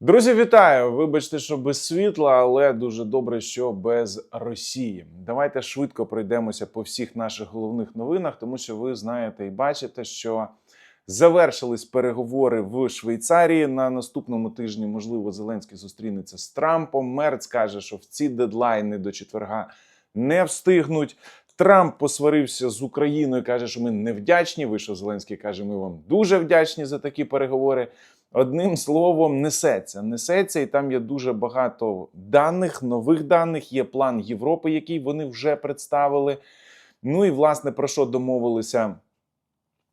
Друзі, вітаю! Вибачте, що без світла, але дуже добре, що без Росії. Давайте швидко пройдемося по всіх наших головних новинах, тому що ви знаєте і бачите, що завершились переговори в Швейцарії. На наступному тижні, можливо, Зеленський зустрінеться з Трампом. Мерц каже, що в ці дедлайни до четверга не встигнуть. Трамп посварився з Україною, каже, що ми не вдячні. Вийшов Зеленський каже, ми вам дуже вдячні за такі переговори. Одним словом, несеться, несеться, і там є дуже багато даних, нових даних. Є план Європи, який вони вже представили. Ну і власне про що домовилися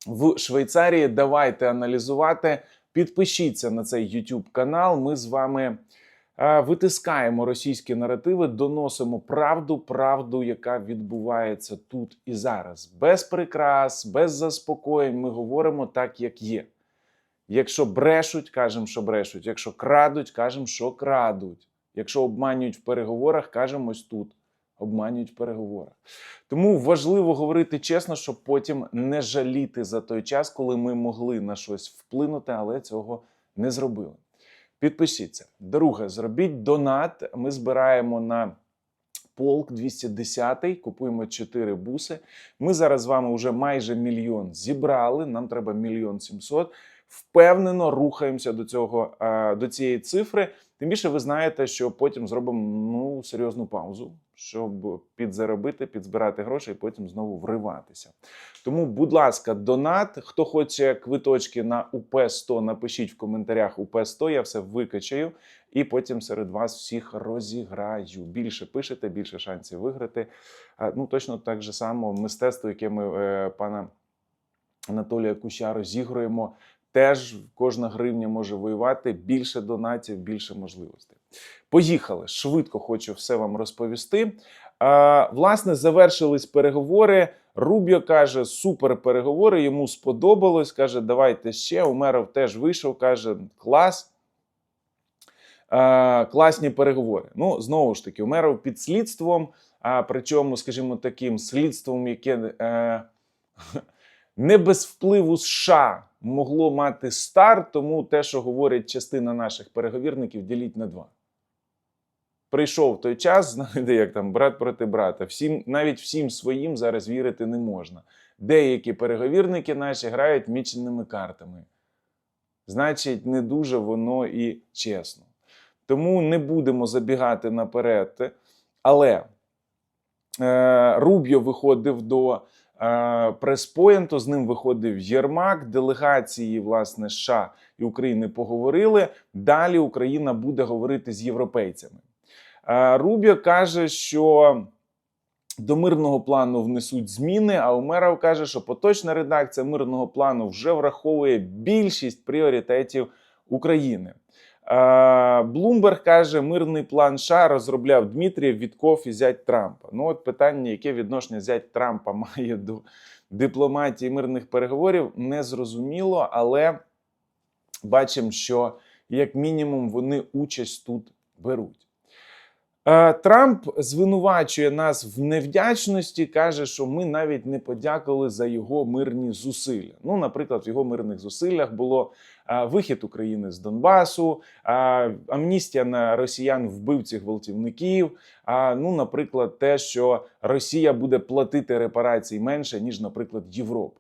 в Швейцарії. Давайте аналізувати. Підпишіться на цей YouTube канал. Ми з вами е, витискаємо російські наративи, доносимо правду, правду, яка відбувається тут і зараз. Без прикрас, без заспокоєнь. Ми говоримо так, як є. Якщо брешуть, кажемо, що брешуть. Якщо крадуть, кажемо, що крадуть. Якщо обманюють в переговорах, кажемо ось тут. Обманюють в переговорах. Тому важливо говорити чесно, щоб потім не жаліти за той час, коли ми могли на щось вплинути, але цього не зробили. Підпишіться. Друге, зробіть донат. Ми збираємо на полк 210, купуємо 4 буси. Ми зараз з вами вже майже мільйон зібрали. Нам треба мільйон сімсот впевнено рухаємося до цього е, до цієї цифри. Тим більше ви знаєте, що потім зробимо ну серйозну паузу, щоб підзаробити, підзбирати гроші і потім знову вриватися. Тому, будь ласка, донат. Хто хоче квиточки на УП 100 напишіть в коментарях УП 100 Я все викачаю і потім серед вас всіх розіграю. Більше пишете, більше шансів виграти. Е, Ну точно так же само мистецтво, яке ми е, пана Анатолія Куща розігруємо. Теж кожна гривня може воювати, більше донатів, більше можливостей. Поїхали швидко, хочу все вам розповісти. А, власне, завершились переговори. Рубіо каже, супер переговори. Йому сподобалось. Каже, давайте ще. Умеров теж вийшов, каже, клас. А, класні переговори. Ну, знову ж таки, Умеров під слідством, а причому, скажімо, таким слідством, яке. Е, не без впливу США могло мати старт, тому те, що говорить частина наших переговірників, діліть на два. Прийшов той час, знаєте, як там брат проти брата. Всім, навіть всім своїм зараз вірити не можна. Деякі переговірники наші грають міченими картами. Значить, не дуже воно і чесно. Тому не будемо забігати наперед. Але е, Рубіо виходив до е, прес-поєнту, з ним виходив Єрмак, делегації власне США і України поговорили. Далі Україна буде говорити з європейцями. Е, Рубіо каже, що до мирного плану внесуть зміни. А Умеров каже, що поточна редакція мирного плану вже враховує більшість пріоритетів України. Блумберг каже, мирний план США розробляв Дмитрієв, Вітков і зять Трампа. Ну, от питання, яке відношення зять Трампа має до дипломатії мирних переговорів, не зрозуміло, але бачимо, що як мінімум вони участь тут беруть. Е, Трамп звинувачує нас в невдячності, каже, що ми навіть не подякували за його мирні зусилля. Ну, наприклад, в його мирних зусиллях було е, вихід України з Донбасу, е, амністія на росіян вбивців гвалтівників. Ну, наприклад, те, що Росія буде платити репарацій менше ніж, наприклад, Європа.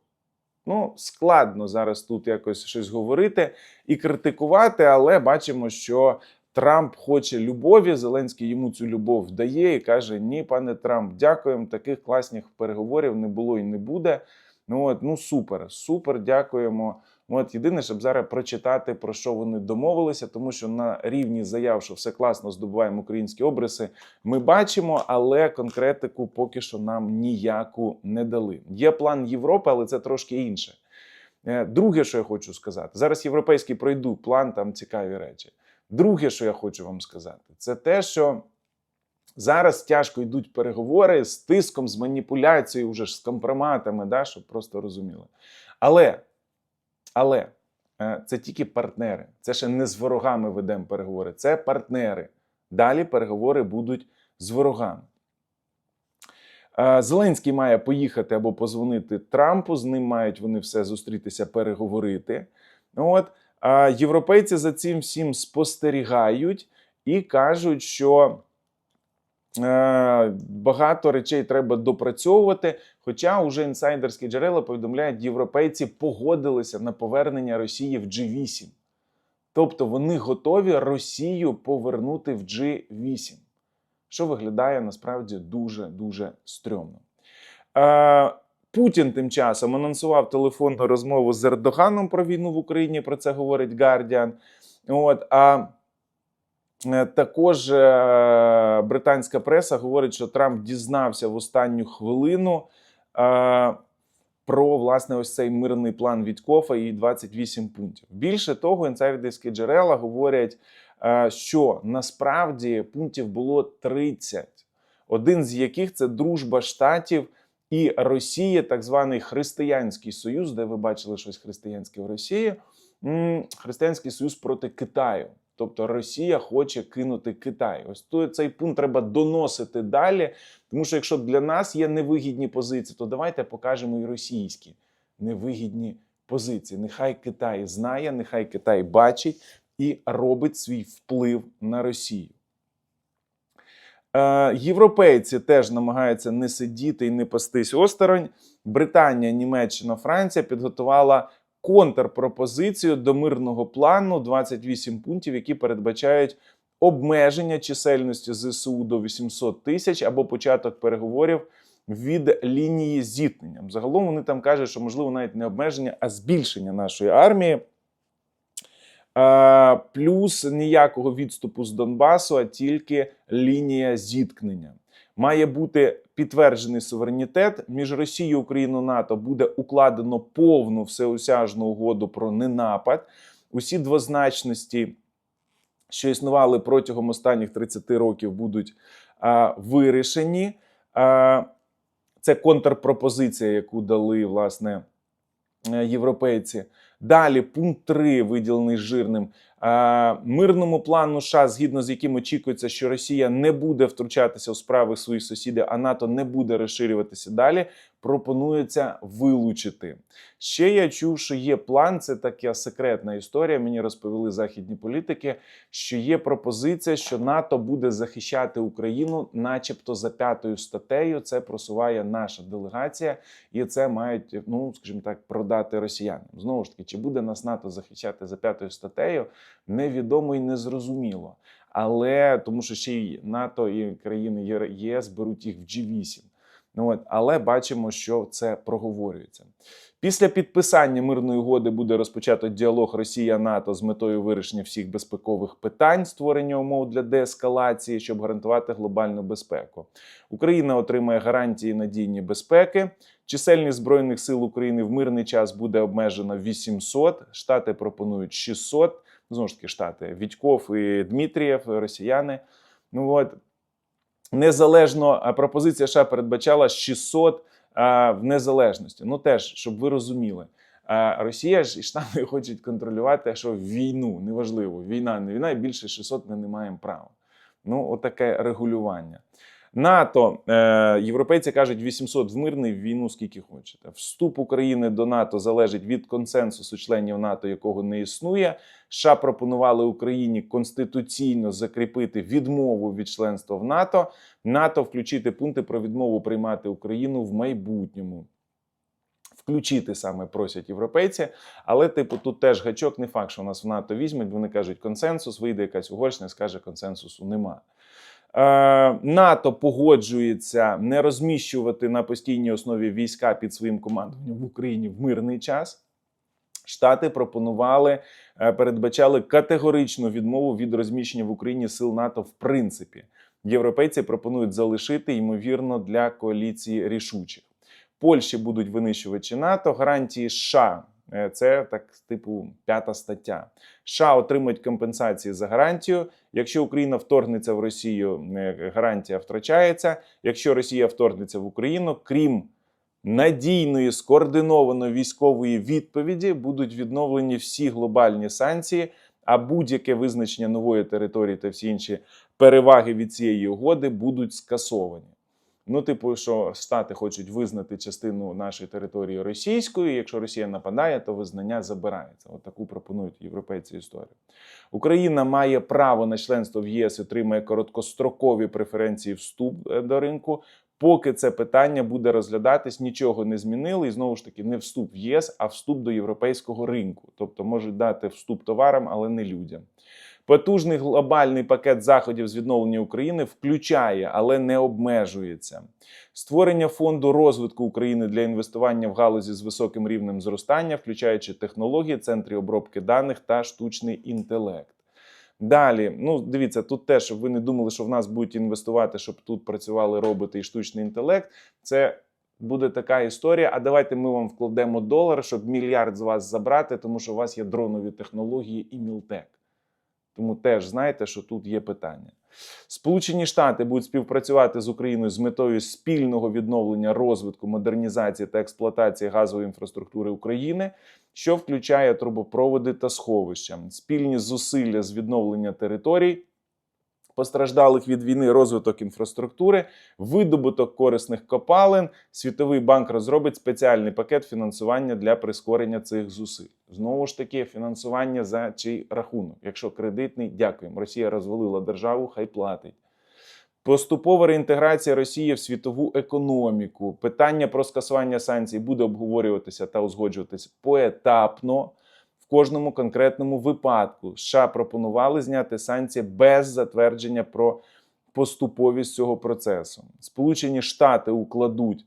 Ну, складно зараз тут якось щось говорити і критикувати, але бачимо, що Трамп хоче любові. Зеленський йому цю любов дає і каже: Ні, пане Трамп, дякуємо. Таких класних переговорів не було і не буде. Ну от ну супер, супер, дякуємо. От єдине, щоб зараз прочитати про що вони домовилися, тому що на рівні заяв, що все класно здобуваємо українські обриси, ми бачимо, але конкретику поки що нам ніяку не дали. Є план Європи, але це трошки інше. Е, Друге, що я хочу сказати, зараз європейський пройду план, там цікаві речі. Друге, що я хочу вам сказати, це те, що зараз тяжко йдуть переговори з тиском, з маніпуляцією, вже ж з компроматами, да, щоб просто розуміли. Але, але е, це тільки партнери. Це ще не з ворогами ведемо переговори, це партнери. Далі переговори будуть з ворогами. Е, Зеленський має поїхати або позвонити Трампу. З ним мають вони все зустрітися, переговорити. От європейці за цим всім спостерігають і кажуть, що е, багато речей треба допрацьовувати. Хоча уже інсайдерські джерела повідомляють, європейці погодилися на повернення Росії в G8. Тобто вони готові Росію повернути в G8, що виглядає насправді дуже дуже стрьомно. Путін тим часом анонсував телефонну розмову з Ердоганом про війну в Україні. Про це говорить Guardian. От, а е, також е, британська преса говорить, що Трамп дізнався в останню хвилину е, про власне ось цей мирний план від Кофа і 28 пунктів. Більше того, інсайдерські джерела говорять, що насправді пунктів було 30, один з яких це дружба штатів і Росії, так званий Християнський Союз, де ви бачили щось християнське в Росії, Християнський Союз проти Китаю. Тобто Росія хоче кинути Китай. Ось то цей пункт треба доносити далі. Тому що якщо для нас є невигідні позиції, то давайте покажемо і російські невигідні позиції. Нехай Китай знає, нехай Китай бачить і робить свій вплив на Росію. Е, Європейці теж намагаються не сидіти і не пастись осторонь. Британія, Німеччина, Франція підготувала контрпропозицію до мирного плану 28 пунктів, які передбачають обмеження чисельності ЗСУ до 800 тисяч або початок переговорів від лінії зіткнення. Загалом вони там кажуть, що можливо навіть не обмеження, а збільшення нашої армії. Е, Плюс ніякого відступу з Донбасу, а тільки лінія зіткнення. Має бути підтверджений суверенітет між Росією, Україною НАТО буде укладено повну всеосяжну угоду про ненапад. Усі двозначності, що існували протягом останніх 30 років, будуть а, вирішені. А, це контрпропозиція, яку дали власне е, європейці. Далі, пункт 3, виділений жирним. Мирному плану США, згідно з яким очікується, що Росія не буде втручатися у справи своїх сусідів, а НАТО не буде розширюватися далі. Пропонується вилучити. Ще я чув, що є план. Це така секретна історія. Мені розповіли західні політики, що є пропозиція, що НАТО буде захищати Україну, начебто за п'ятою статтею. Це просуває наша делегація, і це мають, ну скажімо так, продати росіянам. Знову ж таки, чи буде нас НАТО захищати за п'ятою статтею, невідомо і незрозуміло. Але тому, що ще й НАТО і країни ЄС беруть їх в G8. Ну, от, але бачимо, що це проговорюється. Після підписання мирної угоди буде розпочато діалог Росія-НАТО з метою вирішення всіх безпекових питань, створення умов для деескалації, щоб гарантувати глобальну безпеку. Україна отримає гарантії надійні безпеки. Чисельність збройних сил України в мирний час буде обмежена 800, Штати пропонують 600. Знову ж таки, штати Відьков і Дмитрієв, росіяни. Ну от незалежно пропозиція США передбачала 600 а, в незалежності. Ну теж, щоб ви розуміли. А Росія ж і Штати хочуть контролювати, що війну неважливо, війна, не війна, і більше 600 ми не маємо права. Ну, отаке регулювання. НАТО, е, європейці кажуть, 800 в мирний війну скільки хочете. Вступ України до НАТО залежить від консенсусу членів НАТО, якого не існує. США пропонували Україні конституційно закріпити відмову від членства в НАТО. НАТО включити пункти про відмову приймати Україну в майбутньому. Включити саме просять європейці, але типу тут теж гачок, не факт, що нас в НАТО візьмуть. Вони кажуть, консенсус вийде якась Угорщина, скаже, консенсусу нема. Е, НАТО погоджується не розміщувати на постійній основі війська під своїм командуванням в Україні в мирний час. Штати пропонували, е, передбачали категоричну відмову від розміщення в Україні сил НАТО в принципі. Європейці пропонують залишити ймовірно для коаліції рішучих. Польщі будуть винищувачі НАТО, гарантії США. Е, Це так, типу, п'ята стаття. США отримують компенсації за гарантію. Якщо Україна вторгнеться в Росію, е, гарантія втрачається. Якщо Росія вторгнеться в Україну, крім надійної скоординованої військової відповіді, будуть відновлені всі глобальні санкції, а будь-яке визначення нової території та всі інші переваги від цієї угоди будуть скасовані. Ну, типу, що Штати хочуть визнати частину нашої території російською. Якщо Росія нападає, то визнання забирається. От таку пропонують європейці історію. Україна має право на членство в ЄС отримає короткострокові преференції вступ е, до ринку. Поки це питання буде розглядатись, нічого не змінили, і знову ж таки не вступ в ЄС, а вступ до європейського ринку. Тобто можуть дати вступ товарам, але не людям. Потужний глобальний пакет заходів з відновлення України включає, але не обмежується. Створення фонду розвитку України для інвестування в галузі з високим рівнем зростання, включаючи технології, центри обробки даних та штучний інтелект. Далі, ну дивіться, тут теж, щоб ви не думали, що в нас будуть інвестувати, щоб тут працювали роботи і штучний інтелект. Це буде така історія. А давайте ми вам вкладемо долар, щоб мільярд з вас забрати, тому що у вас є дронові технології і мілтек. Тому теж знаєте, що тут є питання. Сполучені Штати будуть співпрацювати з Україною з метою спільного відновлення розвитку, модернізації та експлуатації газової інфраструктури України, що включає трубопроводи та сховища, спільні зусилля з відновлення територій. Постраждалих від війни розвиток інфраструктури, видобуток корисних копалин. Світовий банк розробить спеціальний пакет фінансування для прискорення цих зусиль. Знову ж таки, фінансування за чий рахунок. Якщо кредитний, дякуємо. Росія розвалила державу, хай платить. Поступова реінтеграція Росії в світову економіку. Питання про скасування санкцій буде обговорюватися та узгоджуватися поетапно. В кожному конкретному випадку США пропонували зняти санкції без затвердження про поступовість цього процесу. Сполучені Штати укладуть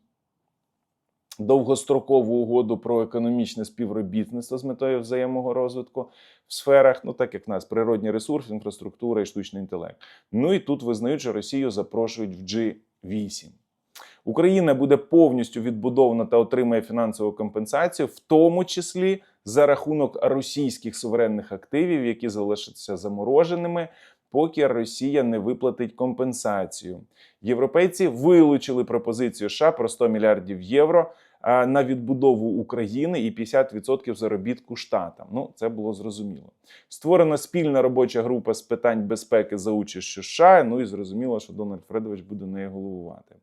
довгострокову угоду про економічне співробітництво з метою взаємного розвитку в сферах, ну так як в нас природні ресурси, інфраструктура і штучний інтелект. Ну і тут визнають, що Росію запрошують в G8. Україна буде повністю відбудована та отримає фінансову компенсацію, в тому числі за рахунок російських суверенних активів, які залишаться замороженими, поки Росія не виплатить компенсацію. Європейці вилучили пропозицію США про 100 мільярдів євро на відбудову України і 50% заробітку штатам. Ну, це було зрозуміло. Створена спільна робоча група з питань безпеки за участю США. Ну і зрозуміло, що Дональд Фредович буде нею головувати.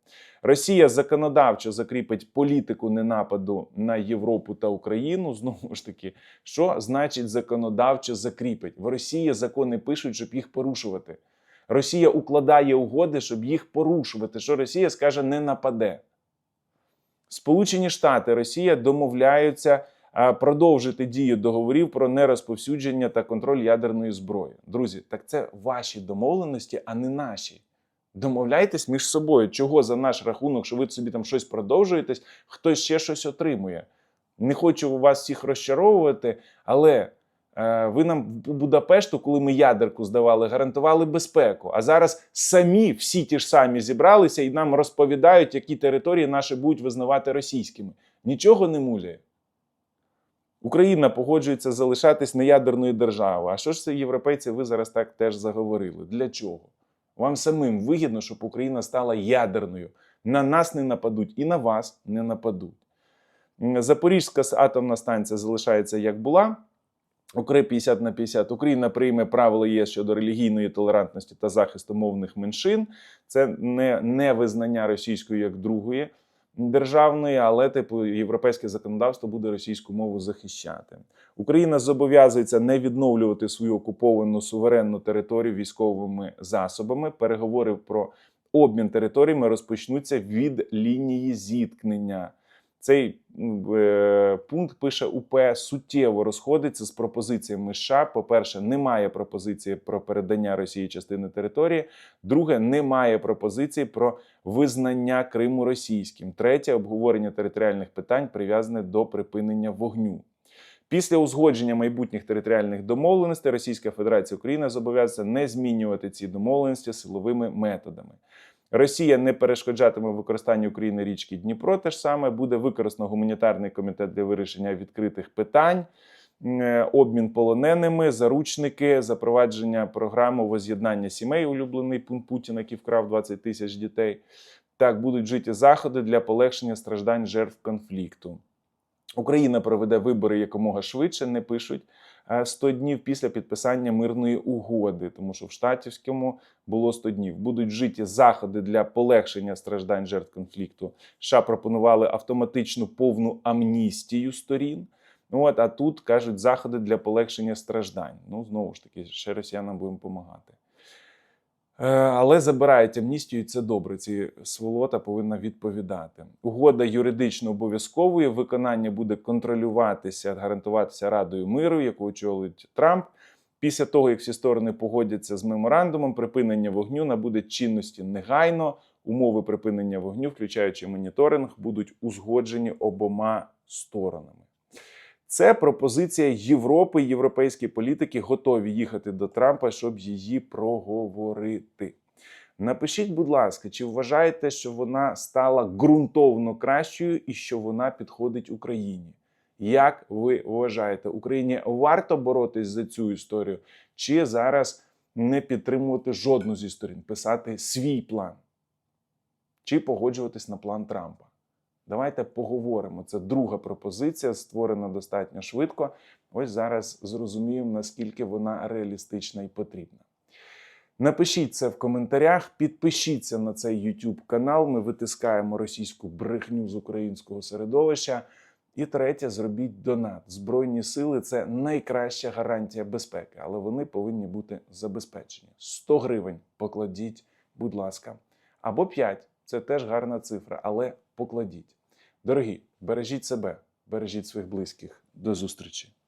Росія законодавчо закріпить політику ненападу на Європу та Україну. Знову ж таки, що значить законодавчо закріпить? В Росії закони пишуть, щоб їх порушувати. Росія укладає угоди, щоб їх порушувати. Що Росія скаже, не нападе. Сполучені Штати Росія домовляються продовжити дію договорів про нерозповсюдження та контроль ядерної зброї. Друзі, так це ваші домовленості, а не наші. Домовляйтесь між собою, чого за наш рахунок, що ви собі там щось продовжуєтесь, хтось ще щось отримує. Не хочу вас всіх розчаровувати, але е, ви нам у Будапешту, коли ми ядерку здавали, гарантували безпеку. А зараз самі всі ті ж самі зібралися і нам розповідають, які території наші будуть визнавати російськими. Нічого не муляє. Україна погоджується залишатись неядерною державою. А що ж це європейці? Ви зараз так теж заговорили? Для чого? Вам самим вигідно, щоб Україна стала ядерною. На нас не нападуть і на вас не нападуть. Запорізька атомна станція залишається як була. Укр 50 на 50. Україна прийме правила ЄС щодо релігійної толерантності та захисту мовних меншин. Це не, не визнання російської як другої державної, але типу європейське законодавство буде російську мову захищати. Україна зобов'язується не відновлювати свою окуповану суверенну територію військовими засобами. Переговори про обмін територіями розпочнуться від лінії зіткнення. Цей е, пункт пише УП суттєво розходиться з пропозиціями США. По-перше, немає пропозиції про передання Росії частини території. Друге, немає пропозиції про визнання Криму російським. Третє обговорення територіальних питань прив'язане до припинення вогню. Після узгодження майбутніх територіальних домовленостей Російська Федерація України зобов'язується не змінювати ці домовленості силовими методами. Росія не перешкоджатиме використанню України річки Дніпро. Те ж саме буде використано гуманітарний комітет для вирішення відкритих питань, е, обмін полоненими, заручники, запровадження програми воз'єднання сімей, улюблений пункт Путіна, який вкрав 20 тисяч дітей. Так будуть вжиті заходи для полегшення страждань жертв конфлікту. Україна проведе вибори якомога швидше, не пишуть. Е, 100 днів після підписання мирної угоди, тому що в штатівському було 100 днів. Будуть вжиті заходи для полегшення страждань жертв конфлікту. США пропонували автоматичну повну амністію сторін. От, а тут кажуть заходи для полегшення страждань. Ну, знову ж таки, ще росіянам будемо допомагати. Е, Але забирають амністію, і це добре. Ці сволота повинна відповідати. Угода юридично обов'язковою. Виконання буде контролюватися, гарантуватися Радою миру, яку очолить Трамп. Після того, як всі сторони погодяться з меморандумом, припинення вогню набуде чинності негайно. Умови припинення вогню, включаючи моніторинг, будуть узгоджені обома сторонами. Це пропозиція Європи. Європейські політики готові їхати до Трампа, щоб її проговорити. Напишіть, будь ласка, чи вважаєте, що вона стала ґрунтовно кращою і що вона підходить Україні? Як ви вважаєте, Україні варто боротись за цю історію, чи зараз не підтримувати жодну зі сторін, писати свій план, чи погоджуватись на план Трампа? Давайте поговоримо. Це друга пропозиція, створена достатньо швидко. Ось зараз зрозуміємо, наскільки вона реалістична і потрібна. Напишіть це в коментарях, підпишіться на цей YouTube канал. Ми витискаємо російську брехню з українського середовища. І третє, зробіть донат. Збройні сили це найкраща гарантія безпеки, але вони повинні бути забезпечені. 100 гривень покладіть, будь ласка, або 5 це теж гарна цифра, але покладіть. Дорогі, бережіть себе, бережіть своїх близьких. До зустрічі!